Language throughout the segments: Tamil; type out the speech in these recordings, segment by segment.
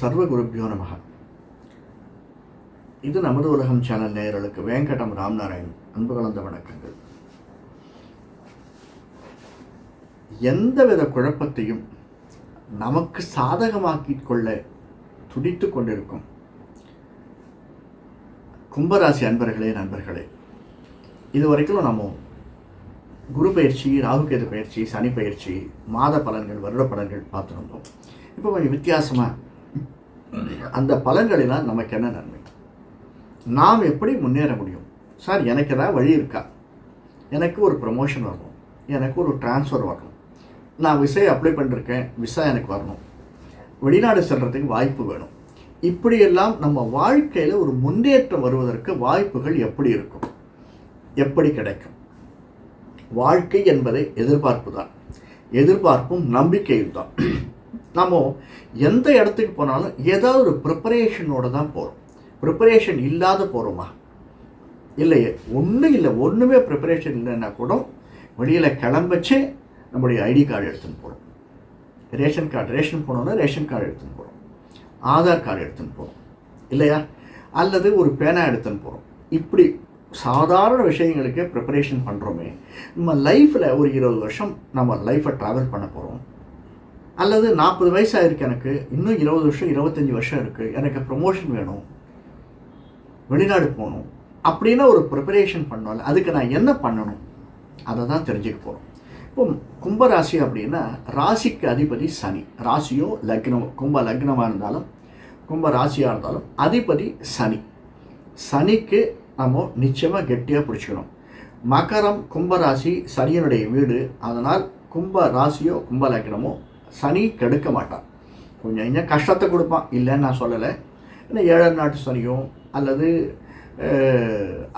சர்வ குருப்பியோ நமக. இது நமது உலகம் சேனல் நேயர்களுக்கு வேங்கடம் ராம்நாராயண் அன்பு கலந்த வணக்கங்கள். எந்தவித குழப்பத்தையும் நமக்கு சாதகமாக்கிக் கொள்ள துடித்து கொண்டிருக்கும் கும்பராசி அன்பர்களே நண்பர்களே இது வரைக்கும் நம்ம குரு பயிற்சி ராகுகேது பயிற்சி சனி பயிற்சி மாத பலன்கள் வருட பலன்கள் பார்த்துருந்தோம் இப்போ கொஞ்சம் வித்தியாசமாக அந்த பலன்களினால் நமக்கு என்ன நன்மை? நாம் எப்படி முன்னேற முடியும்? சார் எனக்கு ஏதாவது வழி இருக்கா? எனக்கு ஒரு ப்ரமோஷன் வரணும். எனக்கு ஒரு ட்ரான்ஸ்ஃபர் வரணும். நான் விசை அப்ளை பண்ணிருக்கேன். விசா எனக்கு வரணும். வெளிநாடு செல்கிறதுக்கு வாய்ப்பு வேணும். இப்படியெல்லாம் நம்ம வாழ்க்கையில் ஒரு முன்னேற்றம் வருவதற்கு வாய்ப்புகள் எப்படி இருக்கும்? எப்படி கிடைக்கும்? வாழ்க்கை என்பதை எதிர்பார்ப்பு தான். எதிர்பார்ப்பும் நம்பிக்கையும் தான். நம்ம எந்த இடத்துக்கு போனாலும் ஏதாவது ஒரு ப்ரிப்பரேஷனோடு தான் போகிறோம் ப்ரிப்பரேஷன் இல்லாத போகிறோமா இல்லையே. ஒன்றும் இல்லை. ஒன்றுமே ப்ரிப்பரேஷன் இல்லைன்னா கூட வெளியில் கிளம்பச்சே நம்முடைய ஐடி கார்டு எடுத்துன்னு போகிறோம் ரேஷன் கார்டு ரேஷன் போனோன்னா ரேஷன் கார்டு எடுத்துன்னு போகிறோம் ஆதார் கார்டு எடுத்துன்னு போகிறோம் இல்லையா? அல்லது ஒரு பேனா எடுத்துன்னு போகிறோம் இப்படி சாதாரண விஷயங்களுக்கே ப்ரிப்பரேஷன் பண்ணுறோமே நம்ம லைஃப்பில் ஒரு இருபது வருஷம் நம்ம லைஃப்பை ட்ராவல் பண்ண போகிறோம் அல்லது நாற்பது வயசாகிருக்கு எனக்கு இன்னும் இருபது வருஷம் இருபத்தஞ்சி வருஷம் இருக்குது எனக்கு ப்ரொமோஷன் வேணும். வெளிநாடு போகணும். அப்படின்னா ஒரு ப்ரிப்பரேஷன் பண்ணோம்ல அதுக்கு நான் என்ன பண்ணணும்? அதை தான் தெரிஞ்சுக்க போகிறோம் இப்போ கும்பராசி அப்படின்னா ராசிக்கு அதிபதி சனி. ராசியோ லக்னம் கும்ப லக்னமாக இருந்தாலும் கும்ப ராசியாக இருந்தாலும் அதிபதி சனி. சனிக்கு நம்ம நிச்சயமாக கெட்டியாக பிடிச்சிக்கணும். மகரம் கும்பராசி சனியனுடைய வீடு. அதனால் கும்ப ராசியோ கும்ப லக்னமோ சனி கெடுக்க மாட்டான். கொஞ்சம் கொஞ்சம் கஷ்டத்தை கொடுப்பான். இல்லைன்னு நான் சொல்லலை. ஏன்னா ஏழாம் நாட்டு சனியோ அல்லது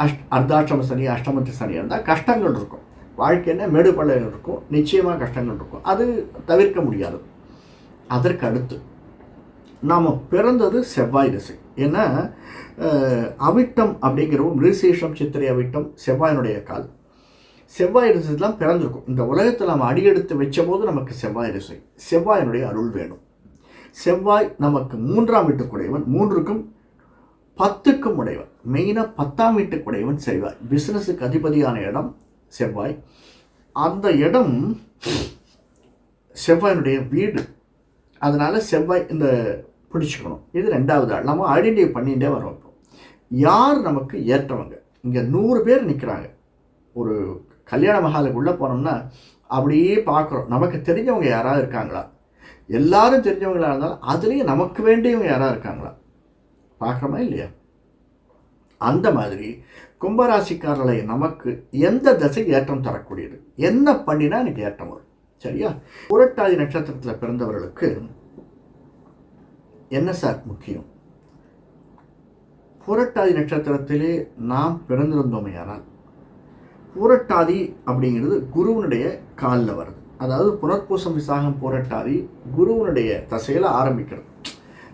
அஷ் அர்த்தாஷ்டம சனி அஷ்டமத்து சனி இருந்தால் கஷ்டங்கள் இருக்கும். வாழ்க்கைன்னா மேடு பள்ளம் இருக்கும். நிச்சயமாக கஷ்டங்கள் இருக்கும். அது தவிர்க்க முடியாது. அதற்கு அடுத்து நாம் பிறந்தது செவ்வாய் திசை. ஏன்னா அவிட்டம் அப்படிங்கிறவும் மிருசேஷம் சித்திரை அவிட்டம் செவ்வாயினுடைய கால். செவ்வாய் திசைலாம் பிறந்திருக்கும். இந்த உலகத்தில் நம்ம அடியெடுத்து வச்ச போது நமக்கு செவ்வாய் ரிசை செவ்வாயினுடைய அருள் வேணும். செவ்வாய் நமக்கு மூன்றாம் வீட்டுக்குடையவன் மூன்றுக்கும் பத்துக்கும் உடையவன். மெயினாக பத்தாம் வீட்டுக்குடையவன் செவ்வாய். பிஸ்னஸுக்கு அதிபதியான இடம் செவ்வாய். அந்த இடம் செவ்வாயினுடைய வீடு. அதனால் செவ்வாய் இந்த பிடிச்சிக்கணும். இது ரெண்டாவது ஆள். நம்ம ஐடென்டிஃபை பண்ணிகிட்டே வரோம் இப்போ. யார் நமக்கு ஏற்றவங்க? இங்கே நூறு பேர் நிற்கிறாங்க ஒரு கல்யாண மகாலுக்கு உள்ளே போனோம்னா அப்படியே பார்க்குறோம். நமக்கு தெரிஞ்சவங்க யாராவது இருக்காங்களா? எல்லாரும் தெரிஞ்சவங்களாக இருந்தாலும் அதுலேயும் நமக்கு வேண்டியவங்க யாராவது இருக்காங்களா? பார்க்குறோமா இல்லையா? அந்த மாதிரி கும்பராசிக்காரர்களை நமக்கு எந்த திசை ஏற்றம் தரக்கூடியது? என்ன பண்ணினா எனக்கு ஏற்றம் வரும். சரியா? புரட்டாதி நட்சத்திரத்தில் பிறந்தவர்களுக்கு என்ன சார் முக்கியம்? புரட்டாதி நட்சத்திரத்திலே நாம் பிறந்திருந்தோமே ஆனால் புரட்டாதி அப்படிங்கிறது குருவனுடைய காலில் வருது. அதாவது புனர்பூசம் விசாகம் புரட்டாதி குருவனுடைய தசையில் ஆரம்பிக்கிறது.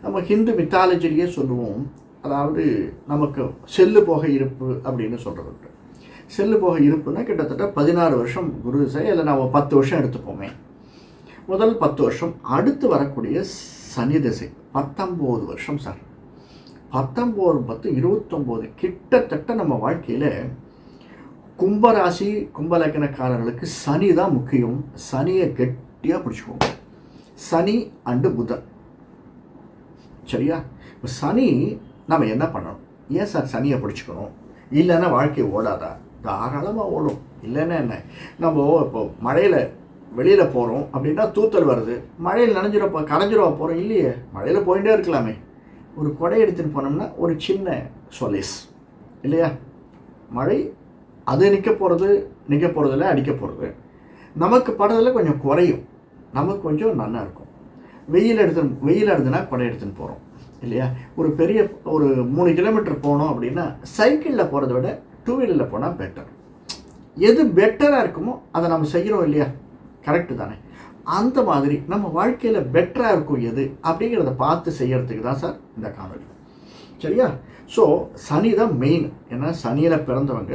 நம்ம ஹிந்து மித்தாலஜிலேயே சொல்லுவோம். அதாவது நமக்கு செல்லு போக இருப்பு அப்படின்னு சொல்கிறது செல்லு போக இருப்புன்னா கிட்டத்தட்ட பதினாறு வருஷம் குரு திசை இல்லை நம்ம பத்து வருஷம் எடுத்துப்போமே. முதல் பத்து வருஷம் அடுத்து வரக்கூடிய சனி திசை பத்தொம்போது வருஷம் சார். பத்தொம்போது பத்து இருபத்தொம்போது கிட்டத்தட்ட நம்ம வாழ்க்கையில் கும்பராசி கும்பலக்கணக்காரர்களுக்கு சனி தான் முக்கியம். சனியை கெட்டியாக பிடிச்சிக்குவோம். சனி அண்டு புதன். சரியா? இப்போ சனி நம்ம என்ன பண்ணணும்? ஏன் சார் சனியை பிடிச்சிக்கணும்? இல்லைன்னா வாழ்க்கை ஓடாதா? தாராளமாக ஓடும். இல்லைன்னா என்ன? நம்ம இப்போ மழையில் வெளியில் போகிறோம் அப்படின்னா தூத்தல் வருது. மழையில் நனைஞ்சிரப்போ கரைஞ்சிரவா போகிறோம் இல்லையே? மழையில் போயிட்டே இருக்கலாமே. ஒரு கொடை எடுத்துகிட்டு போனோம்னா ஒரு சின்ன சொலேஸ். இல்லையா? மழை அது நிற்க போகிறது நிற்க போகிறதில்ல அடிக்க போகிறது நமக்கு படுறதில் கொஞ்சம் குறையும். நமக்கு கொஞ்சம் நல்லா இருக்கும். வெயில் எடுத்து வெயில் எடுத்துனா படம் எடுத்துன்னு போகிறோம் இல்லையா? ஒரு பெரிய ஒரு மூணு கிலோமீட்டர் போனோம் அப்படின்னா சைக்கிளில் போகிறத விட டூ வீலரில் போனால் பெட்டர் எது பெட்டராக இருக்குமோ அதை நம்ம செய்கிறோம் இல்லையா? கரெக்டு தானே. அந்த மாதிரி நம்ம வாழ்க்கையில் பெட்டராக இருக்கும் எது அப்படிங்கிறத பார்த்து செய்கிறதுக்கு தான் சார் இந்த காணொலி சரியா? ஸோ சனி தான் மெயின் ஏன்னா சனியில் பிறந்தவங்க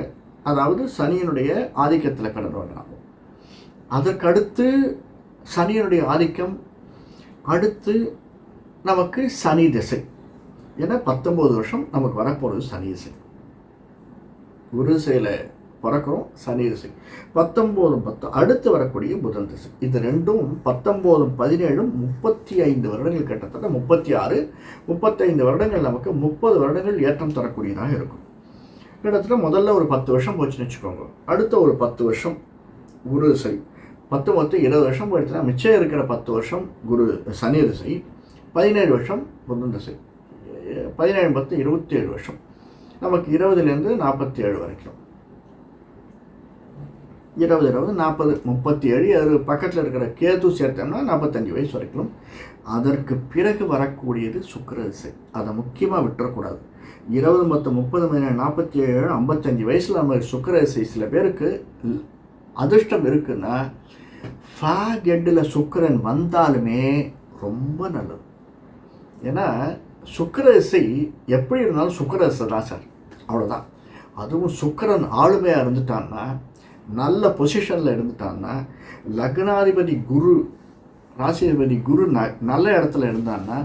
அதாவது சனியினுடைய ஆதிக்கத்தில் பிறந்தவங்க நாம் அதற்கடுத்து சனியினுடைய ஆதிக்கம் அடுத்து நமக்கு சனி திசை. ஏன்னா பத்தொம்போது வருஷம் நமக்கு வரப்போகிறது சனி திசை. குரு திசையில் பிறக்கிறோம் சனி திசை. பத்தொம்போதும் பத்து அடுத்து வரக்கூடிய புதன் திசை. இது ரெண்டும் பத்தொம்போதும் பதினேழும் முப்பத்தி ஐந்து வருடங்கள் கிட்டத்தட்ட முப்பத்தி ஆறு முப்பத்தைந்து வருடங்கள் நமக்கு முப்பது வருடங்கள் ஏற்றம் தரக்கூடியதாக இருக்கும். கிட்டத்தட்ட முதல்ல ஒரு பத்து வருஷம் போச்சுன்னு வச்சுக்கோங்க. அடுத்த ஒரு பத்து வருஷம் குரு திசை பத்து மொத்தம் இருபது வருஷம் போயிடுச்சுன்னா மிச்சம் இருக்கிற பத்து வருஷம் குரு சனி திசை பதினேழு வருஷம் புதன் திசை பதினேழு பத்து இருபத்தி ஏழு வருஷம். நமக்கு இருபதுலேருந்து நாற்பத்தி ஏழு வரைக்கும். இருபது இருபது நாற்பது முப்பத்தி ஏழு அது பக்கத்தில் இருக்கிற கேது சேர்த்தோம்னா நாற்பத்தஞ்சு வயசு வரைக்கும். அதற்கு பிறகு வரக்கூடியது சுக்கிர திசை அதை முக்கியமாக விட்டுறக்கூடாது. இருபது மொத்தம் முப்பது மணி நாற்பத்தி ஏழு ஐம்பத்தஞ்சு வயசில் நம்ம சுக்கிர சில பேருக்கு அதிர்ஷ்டம் இருக்குன்னா ஃபேக் கெட்டில் சுக்கரன் வந்தாலுமே ரொம்ப நல்லது. ஏன்னா சுக்கிர எப்படி இருந்தாலும் சுக்கிர தான் சார். அவ்வளோதான் அதுவும் சுக்கரன் ஆளுமையாக இருந்துட்டான்னா நல்ல பொசிஷனில் இருந்துட்டான்னா லக்னாதிபதி குரு ராசிபதி குரு ந நல்ல இடத்துல இருந்தான்னா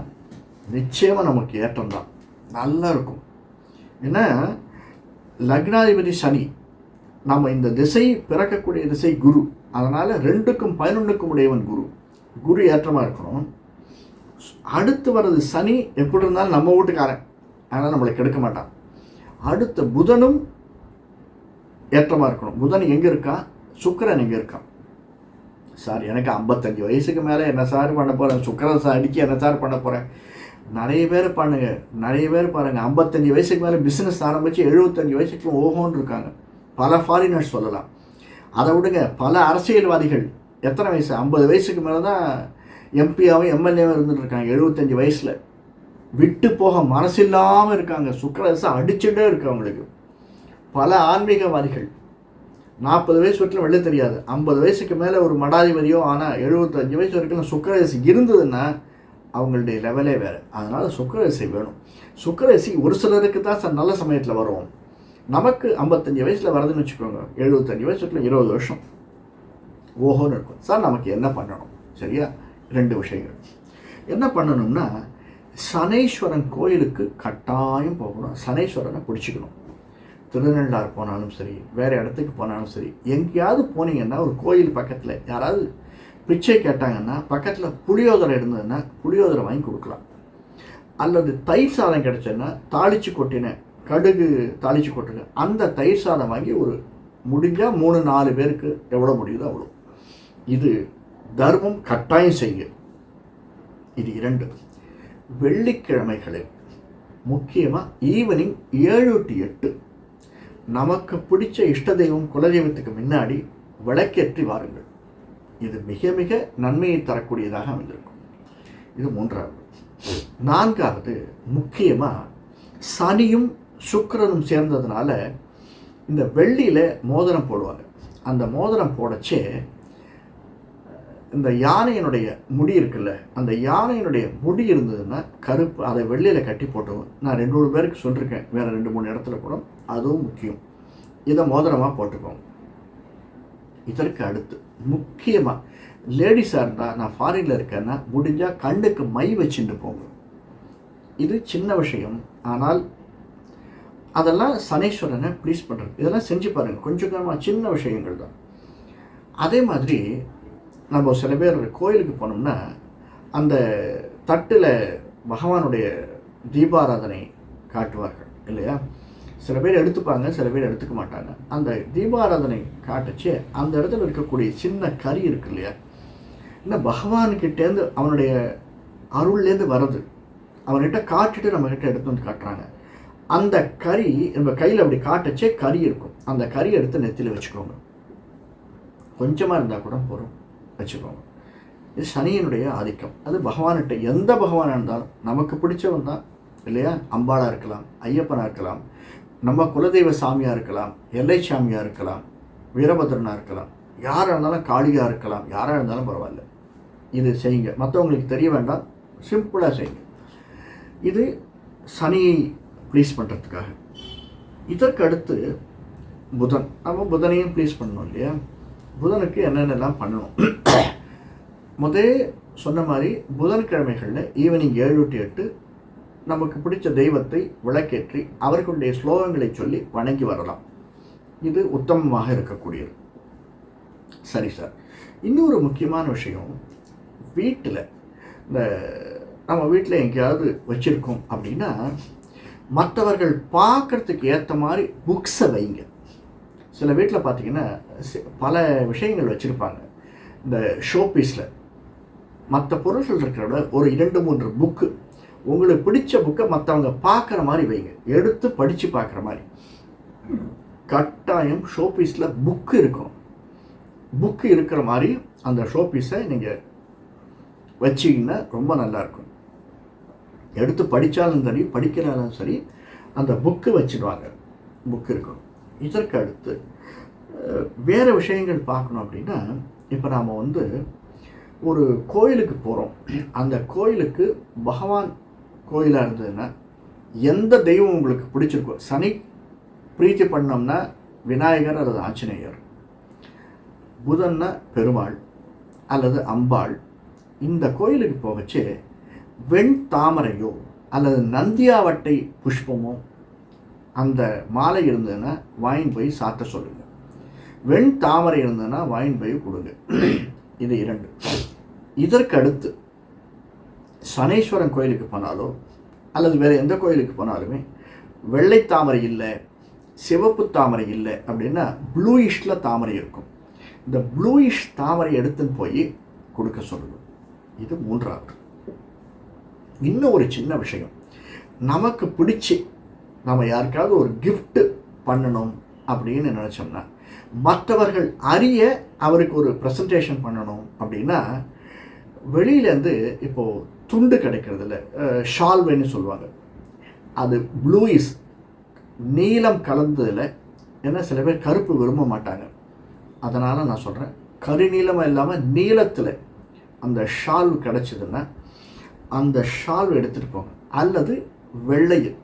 நிச்சயமாக நமக்கு ஏற்றம் தான். நல்லா இருக்கும் ஏன்னா லக்னாதிபதி சனி நம்ம இந்த திசை பிறக்கக்கூடிய திசை குரு. அதனால் ரெண்டுக்கும் பதினொன்றுக்கும் உடையவன் குரு. குரு ஏற்றமாக இருக்கணும். அடுத்து வர்றது சனி எப்படி இருந்தாலும் நம்ம வீட்டுக்காரன். அதனால் நம்மளை கெடுக்க மாட்டான். அடுத்த புதனும் ஏற்றமாக இருக்கணும். புதன் எங்கே இருக்கா? சுக்கரன் எங்கே இருக்கான்? சார் எனக்கு ஐம்பத்தஞ்சு வயசுக்கு மேலே என்ன சார் பண்ண போகிறேன் சுக்கரன் சார் அடிக்க என்ன சார் பண்ண போகிறேன் நிறைய பேர் பண்ணுங்க நிறைய பேர் பாருங்கள் ஐம்பத்தஞ்சு வயசுக்கு மேலே பிஸ்னஸ் ஆரம்பித்து எழுபத்தஞ்சு வயசுக்கு ஓஹோன்னு இருக்காங்க. பல ஃபாரினர்ஸ் சொல்லலாம். அதை விடுங்க. பல அரசியல்வாதிகள் எத்தனை வயசு? ஐம்பது வயசுக்கு மேலே தான் எம்பியாவும் எம்எல்ஏவும் இருந்துட்டு இருக்காங்க. எழுபத்தஞ்சு வயசில். விட்டு போக மனசில்லாமல் இருக்காங்க. சுக்கரசை அடிச்சுட்டே இருக்கு அவங்களுக்கு. பல ஆன்மீகவாதிகள். நாற்பது வயசு வரைக்கும் வெளில தெரியாது. ஐம்பது வயசுக்கு மேலே ஒரு மடாதிபதியோ ஆனால் எழுபத்தஞ்சு வயசு வரைக்கும் சுக்கரசு இருந்ததுன்னா அவங்களுடைய லெவலே வேறு. அதனால் சுக்கரரிசி வேணும். சுக்கரரிசி ஒரு சிலருக்கு தான் சார் நல்ல சமயத்தில் வரும். நமக்கு ஐம்பத்தஞ்சு வயசில் வரதுன்னு வச்சுக்கோங்க. எழுபத்தஞ்சு வயசுக்குள்ள இருபது வருஷம். ஓஹோன்னு இருக்கும். சார் நமக்கு என்ன பண்ணணும்? சரியா? ரெண்டு விஷயங்கள். என்ன பண்ணணும்னா சனேஸ்வரன் கோயிலுக்கு கட்டாயம் போகணும். சனேஸ்வரனை பிடிச்சிக்கணும். திருநள்ளாறு போனாலும் சரி வேறு இடத்துக்கு போனாலும் சரி எங்கேயாவது போனீங்கன்னா ஒரு கோயில் பக்கத்தில் யாராவது பிச்சை கேட்டாங்கன்னா பக்கத்தில் புளியோதரை இருந்ததுன்னா புளியோதரை வாங்கி கொடுக்கலாம். அல்லது தயிர் சாதம் கிடச்சதுன்னா தாளித்து கொட்டின கடுகு தாளித்து கொட்டுங்க அந்த தயிர் சாதம் வாங்கி ஒரு முடிஞ்சால் மூணு நாலு பேருக்கு எவ்வளோ முடியுதோ அவ்வளோ இது தர்மம் கட்டாயம் செய்ய இது இரண்டு. வெள்ளிக்கிழமைகளில் முக்கியமாக ஈவினிங் ஏழு டு எட்டு நமக்கு பிடிச்ச இஷ்ட தெய்வம் குலதெய்வத்துக்கு முன்னாடி விளக்கேற்றி வாருங்கள். இது மிக மிக நன்மையை தரக்கூடியதாக அமைந்திருக்கும். இது மூன்றாவது. நான்காவது முக்கியமாக சனியும் சுக்கரனும் சேர்ந்ததுனால இந்த வெள்ளியில் மோதிரம் போடுவாங்க. அந்த மோதிரம் போடச்சே இந்த யானையினுடைய முடி இருக்குல்ல அந்த யானையினுடைய முடி இருந்ததுன்னா கருப்பு அதை வெள்ளியில் கட்டி போட்டுருவோம் நான் ரெண்டு மூணு பேருக்கு சொல்லியிருக்கேன் வேறு ரெண்டு மூணு இடத்துல கூட அதுவும் முக்கியம். இதை மோதிரமாக போட்டுக்கோங்க. இதற்கு அடுத்து முக்கியமாக லேடிஸாக இருந்தால் நான் ஃபாரினில் இருக்கேன்னா முடிஞ்சால் கண்ணுக்கு மை வச்சுட்டு போங்க. இது சின்ன விஷயம். ஆனால் அதெல்லாம் சனீஸ்வரனை ப்ளீஸ் பண்ணுறது இதெல்லாம் செஞ்சு பாருங்கள் கொஞ்சம் கொஞ்சமாக சின்ன விஷயங்கள் தான். அதே மாதிரி நம்ம சில பேர் கோயிலுக்கு போனோம்னா அந்த தட்டில் பகவானுடைய தீபாராதனை காட்டுவார்கள் இல்லையா? சில பேர் எடுத்துப்பாங்க சில பேர் எடுத்துக்க மாட்டாங்க. அந்த தீபாராதனை காட்டுச்சு. அந்த இடத்துல இருக்கக்கூடிய சின்ன கறி இருக்கு இல்லையா? இன்னும் பகவான்கிட்டேருந்து அவனுடைய அருள்லேருந்து வருது அவன்கிட்ட காட்டிட்டு நம்மக்கிட்ட எடுத்து வந்து காட்டுறாங்க. அந்த கறி நம்ம கையில் அப்படி காட்டச்சே கறி இருக்கும். அந்த கறி எடுத்து நெத்தியில் வச்சுக்கோங்க. கொஞ்சமாக இருந்தால் கூட போகிறோம் வச்சுக்கோங்க. இது சனியினுடைய ஆதிக்கம். அது பகவான்கிட்ட எந்த பகவானாக இருந்தாலும் நமக்கு பிடிச்சவன் தான் இல்லையா? அம்பாளாக இருக்கலாம் ஐயப்பனாக இருக்கலாம். நம்ம குலதெய்வ சாமியாக இருக்கலாம் எல்லை சாமியாக இருக்கலாம் வீரபத்ரனாக இருக்கலாம் யாராக இருந்தாலும் காளியாக இருக்கலாம் யாராக இருந்தாலும் பரவாயில்ல. இது செய்யுங்க. மற்றவங்களுக்கு தெரிய வேண்டாம் சிம்பிளாக செய்யுங்க. இது சனியை ப்ளீஸ் பண்ணுறதுக்காக இதற்கு அடுத்து புதன். நம்ம புதனையும் ப்ளீஸ் பண்ணணும் இல்லையா? புதனுக்கு என்னென்னலாம் பண்ணணும்? முதல் சொன்ன மாதிரி புதன்கிழமைகளில் ஈவினிங் ஏழு டு எட்டு நமக்கு பிடிச்ச தெய்வத்தை விளக்கேற்றி அவர்களுடைய ஸ்லோகங்களை சொல்லி வணங்கி வரலாம். இது உத்தமமாக இருக்கக்கூடியது. சரி சார். இன்னொரு முக்கியமான விஷயம் வீட்டில் இந்த நம்ம வீட்டில் எங்கேயாவது வச்சுருக்கோம் அப்படின்னா மற்றவர்கள் பார்க்குறதுக்கு ஏற்ற மாதிரி புக்ஸை வைங்க. சில வீட்டில் பார்த்தீங்கன்னா பல விஷயங்கள் வச்சுருப்பாங்க. இந்த ஷோ பீஸில் மற்ற பொருட்கள் இருக்கிறத விட ஒரு இரண்டு மூன்று புக்கு உங்களுக்கு பிடிச்ச புக்கை மற்றவங்க பார்க்குற மாதிரி வைங்க. எடுத்து படித்து பார்க்குற மாதிரி. கட்டாயம் ஷோபீஸில் புக்கு இருக்கும். புக்கு இருக்கிற மாதிரி அந்த ஷோபீஸை நீங்கள் வச்சிங்கன்னா ரொம்ப நல்லாயிருக்கும் எடுத்து படித்தாலும் சரி படிக்கிறாலும் சரி அந்த புக்கு வச்சுடுவாங்க புக்கு இருக்கும். இதற்கு அடுத்து வேறு விஷயங்கள் பார்க்கணும் அப்படின்னா இப்போ நாம் வந்து ஒரு கோயிலுக்கு போகிறோம் அந்த கோயிலுக்கு பகவான் கோயிலாக இருந்ததுன்னா எந்த தெய்வம் உங்களுக்கு பிடிச்சிருக்கோ சனி பிரீத்தி பண்ணோம்னா விநாயகர் அல்லது ஆஞ்சநேயர் புதன்னா பெருமாள் அல்லது அம்பாள் இந்த கோயிலுக்கு போகச்சு வெண் தாமரையோ அல்லது நந்தியாவட்டை புஷ்பமோ அந்த மாலை இருந்ததுன்னா வாயின் போய் சாத்த சொல்லுங்க. வெண் தாமரை இருந்ததுன்னா வாயின் போய் கொடுங்க. இது இரண்டு. இதற்கு அடுத்து சனீஸ்வரன் கோயிலுக்கு போனாலோ அல்லது வேறு எந்த கோயிலுக்கு போனாலுமே வெள்ளை தாமரை இல்லை சிவப்பு தாமரை இல்லை அப்படின்னா ப்ளூயிஷில் தாமரை இருக்கும். இந்த ப்ளூயிஷ் தாமரை எடுத்துன்னு போய் கொடுக்க சொல்லணும் இது மூன்றாவது. இன்னும் ஒரு சின்ன விஷயம். நமக்கு பிடிச்சி நம்ம யாருக்காவது ஒரு கிஃப்ட்டு பண்ணணும் அப்படின்னு நினச்சோம்னா மற்றவர்கள் அறிய அவருக்கு ஒரு ப்ரெசன்டேஷன் பண்ணணும் அப்படின்னா வெளியிலேருந்து இப்போது துண்டு கிடைக்கிறதில்ல. ஷால்வேன்னு சொல்லுவாங்க. அது ப்ளூயிஸ் நீலம் கலந்ததில் ஏன்னா சில பேர் கருப்பு விரும்ப மாட்டாங்க. அதனால் நான் சொல்கிறேன் கருநீளமாக இல்லாமல் நீளத்தில் அந்த ஷால் கிடச்சிதுன்னா அந்த ஷால் எடுத்துகிட்டு போங்க. அல்லது வெள்ளையில்.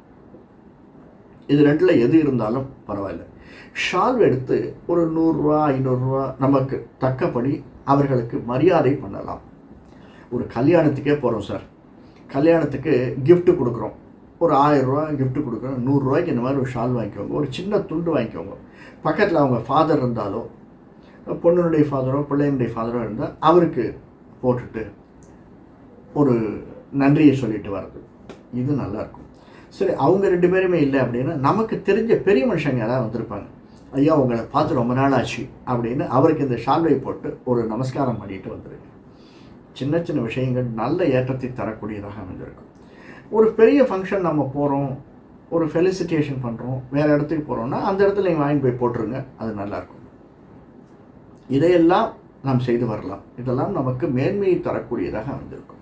இது ரெண்டில் எது இருந்தாலும் பரவாயில்ல. ஷால் எடுத்து ஒரு நூறுரூவா ஐநூறுரூவா நமக்கு தக்கபடி அவர்களுக்கு மரியாதை பண்ணலாம். ஒரு கல்யாணத்துக்கே போகிறோம் சார். கல்யாணத்துக்கு கிஃப்ட்டு கொடுக்குறோம். ஒரு ஆயிரரூவா கிஃப்ட்டு கொடுக்குறோம். நூறுரூவாய்க்கு இந்த மாதிரி ஒரு ஷால் வாங்கிக்கோங்க. ஒரு சின்ன துண்டு வாங்கிக்கோங்க. பக்கத்தில் அவங்க ஃபாதர் இருந்தாலோ பொண்ணுடைய ஃபாதரோ பிள்ளைங்களுடைய ஃபாதரோ இருந்தால் அவருக்கு போட்டுட்டு ஒரு நன்றியை சொல்லிட்டு வர்றது. இது நல்லாயிருக்கும் சரி அவங்க ரெண்டு பேருமே இல்லை அப்படின்னா நமக்கு தெரிஞ்ச பெரிய மனுஷங்க யாராவது வந்திருப்பாங்க. ஐயா உங்களை பார்த்து ரொம்ப நாள் ஆச்சு அப்படின்னு அவருக்கு இந்த ஷால்வை போட்டு ஒரு நமஸ்காரம் பண்ணிட்டு வந்துருங்க. சின்ன சின்ன விஷயங்கள் நல்ல ஏற்றத்தை தரக்கூடியதாக அமைஞ்சிருக்கும். ஒரு பெரிய ஃபங்க்ஷன் நம்ம போகிறோம் ஒரு ஃபெலிசிட்டேஷன் பண்ணுறோம் வேறு இடத்துக்கு போகிறோம்னா அந்த இடத்துல நீங்கள் வாங்கி போய் போட்டுருங்க அது நல்லாயிருக்கும். இதையெல்லாம் நாம் செய்து வரலாம். இதெல்லாம் நமக்கு மேன்மையை தரக்கூடியதாக அமைஞ்சிருக்கும்.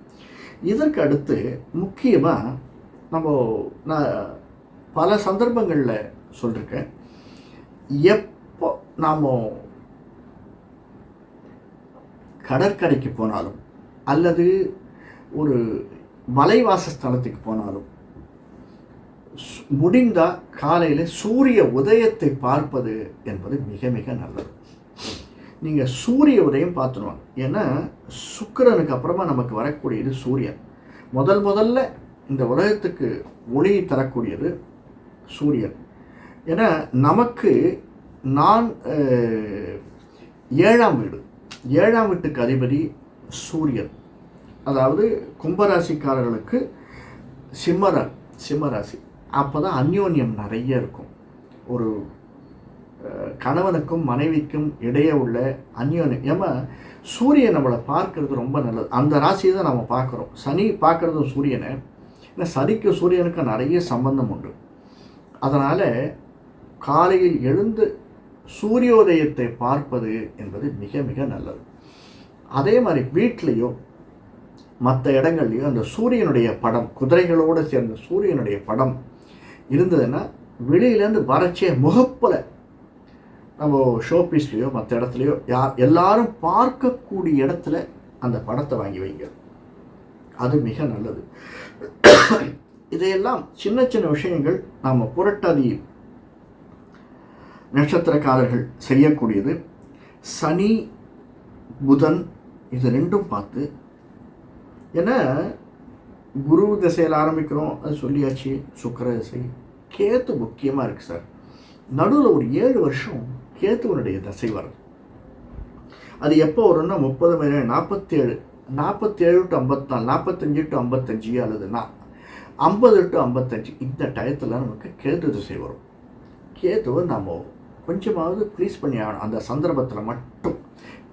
இதற்கு அடுத்து முக்கியமாக நம்ம நான் பல சந்தர்ப்பங்களில் சொல்லியிருக்கேன் எப்போ நாம் கடற்கரைக்கு போனாலும் அல்லது ஒரு மலைவாச ஸ்தலத்துக்கு போனாலும் முடிந்தால் காலையில் சூரிய உதயத்தை பார்ப்பது என்பது மிக மிக நல்லது. நீங்கள் சூரிய உதயம் பார்த்துருவாங்க ஏன்னா சுக்கிரனுக்கு அப்புறமா நமக்கு வரக்கூடியது சூரியன். முதல் முதல்ல இந்த உலகத்துக்கு ஒளி தரக்கூடியது சூரியன். ஏன்னா நமக்கு நான் ஏழாம் வீடு. ஏழாம் வீட்டுக்கு அதிபதி சூரியன். அதாவது கும்பராசிக்காரர்களுக்கு சிம்மர சிம்மராசி. அப்போ தான் அந்யோன்யம் நிறைய இருக்கும். ஒரு கணவனுக்கும் மனைவிக்கும் இடையே உள்ள அந்யோன்யம். ஏமா சூரியன் நம்மளை பார்க்கறது ரொம்ப நல்லது. அந்த ராசியை தான் நம்ம பார்க்குறோம். சனி பார்க்குறதும் சூரியனை. ஏன்னா சனிக்கும் சூரியனுக்கும் நிறைய சம்பந்தம் உண்டு. அதனால் காலையில் எழுந்து சூரியோதயத்தை பார்ப்பது என்பது மிக மிக நல்லது. அதே மாதிரி வீட்லேயோ மற்ற இடங்கள்லையும் அந்த சூரியனுடைய படம் குதிரைகளோடு சேர்ந்த சூரியனுடைய படம் இருந்ததுன்னா வெளியிலேருந்து வறட்சிய முகப்பில். நம்ம ஷோ பீஸ்லேயோ மற்ற இடத்துலையோ யார் எல்லாரும் பார்க்கக்கூடிய இடத்துல அந்த படத்தை வாங்கி வைங்க. அது மிக நல்லது. இதையெல்லாம் சின்ன சின்ன விஷயங்கள் நாம் புரட்டாதி நட்சத்திரக்காரர்கள் செய்யக்கூடியது. சனி புதன் இது ரெண்டும் பார்த்து ஏன்னா குரு திசையில் ஆரம்பிக்கிறோம் அது சொல்லியாச்சு சுக்கர திசை. கேத்து முக்கியமாக இருக்குது சார். நடுவில் ஒரு ஏழு வருஷம் கேத்துவனுடைய தசை வருது. அது எப்போ வரும்னா முப்பது மணி நாற்பத்தேழு நாற்பத்தேழு டு ஐம்பத்தாலு நாற்பத்தஞ்சு டு ஐம்பத்தஞ்சு அல்லது நான் ஐம்பது டு ஐம்பத்தஞ்சு இந்த டயத்தில் நமக்கு கேத்து திசை வரும். கேதுவை நம்ம கொஞ்சமாவது ப்ளீஸ் பண்ணி ஆகணும். அந்த சந்தர்ப்பத்தில் மட்டும்.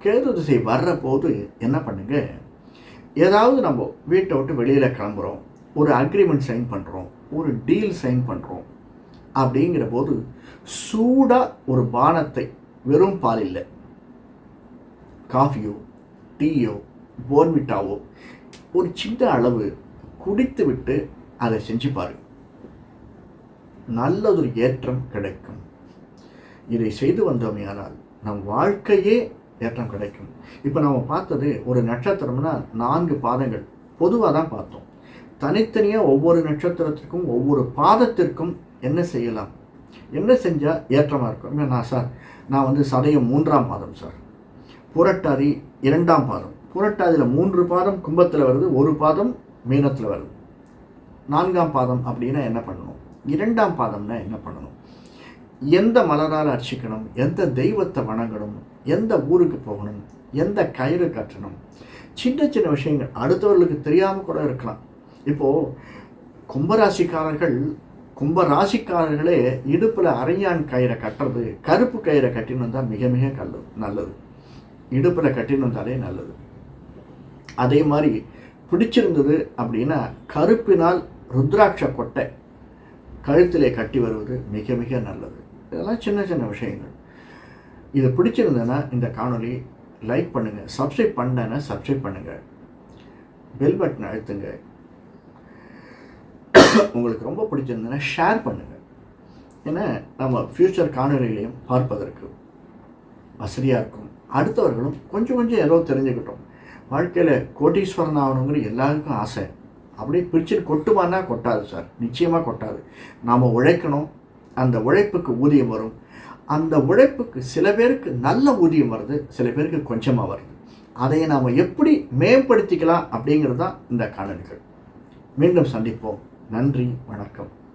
கேது திசை வர்ற போது என்ன பண்ணுங்க? ஏதாவது நம்ம வீட்டை விட்டு வெளியில் கிளம்புறோம். ஒரு அக்ரிமெண்ட் சைன் பண்ணுறோம் ஒரு டீல் சைன் பண்ணுறோம் அப்படிங்கிற போது சூடாக ஒரு பானத்தை வெறும் பால் இல்லை. காஃபியோ டீயோ போர்மிட்டாவோ ஒரு சின்ன அளவு குடித்து விட்டு அதை செஞ்சு பாருங்க நல்லதொரு ஏற்றம் கிடைக்கும். இதை செய்து வந்தோமையானால் நம் வாழ்க்கையே ஏற்றம் கிடைக்கும். இப்போ நம்ம பார்த்தது ஒரு நட்சத்திரம்னா நான்கு பாதங்கள். பொதுவாக தான் பார்த்தோம். தனித்தனியாக ஒவ்வொரு நட்சத்திரத்திற்கும் ஒவ்வொரு பாதத்திற்கும் என்ன செய்யலாம்? என்ன செஞ்சால் ஏற்றமாக இருக்கும்? நான் சார் நான் வந்து சதயம் மூன்றாம் பாதம் சார். புரட்டாதி இரண்டாம் பாதம். புரட்டாதியில் மூன்று பாதம் கும்பத்தில் வருது ஒரு பாதம் மீனத்தில் வருது. நான்காம் பாதம் அப்படின்னா என்ன பண்ணணும்? இரண்டாம் பாதம்னா என்ன பண்ணணும்? எந்த மலரால் அர்ச்சிக்கணும்? எந்த தெய்வத்தை வணங்கணும்? எந்த ஊருக்கு போகணும்? எந்த கயிறு கட்டணும்? சின்ன சின்ன விஷயங்கள் அடுத்தவர்களுக்கு தெரியாமல் கூட இருக்கலாம். இப்போது கும்பராசிக்காரர்கள் கும்பராசிக்காரர்களே இடுப்பில் அரையான் கயிறை கட்டுறது கருப்பு கயிறை கட்டின்னு வந்தால் மிக மிக கல்லு நல்லது. இடுப்பில் கட்டின்னு வந்தாலே நல்லது. அதே மாதிரி பிடிச்சிருந்தது அப்படின்னா கருப்பினால் ருத்ராட்ச கொட்டை கழுத்திலே கட்டி வருவது மிக மிக நல்லது. இதெல்லாம் சின்ன சின்ன விஷயங்கள். இது பிடிச்சிருந்ததுன்னா இந்த காணொலி லைக் பண்ணுங்கள் சப்ஸ்கிரைப் பண்ணேன்னா சப்ஸ்கிரைப் பண்ணுங்கள் பெல் பட்டன் அழுத்துங்க. உங்களுக்கு ரொம்ப பிடிச்சிருந்ததுன்னா ஷேர் பண்ணுங்கள் ஏன்னா நம்ம ஃப்யூச்சர் காணொலிகளையும் பார்ப்பதற்கு வசதியாக இருக்கும். அடுத்தவர்களும் கொஞ்சம் கொஞ்சம் ஏதோ தெரிஞ்சுக்கிட்டோம். வாழ்க்கையில் கோட்டீஸ்வரன் ஆகணுங்கிற எல்லாருக்கும் ஆசை. அப்படியே பிரிச்சுட்டு கொட்டுமானா கொட்டாது சார். நிச்சயமாக கொட்டாது. நாம் உழைக்கணும். அந்த உழைப்புக்கு ஊதியம் வரும். அந்த உழைப்புக்கு சில பேருக்கு நல்ல ஊதியம் வருது சில பேருக்கு கொஞ்சமாக வருது. அதை நாம் எப்படி மேம்படுத்திக்கலாம் அப்படிங்கிறது தான் இந்த காணொலிகள் மீண்டும் சந்திப்போம். நன்றி வணக்கம்.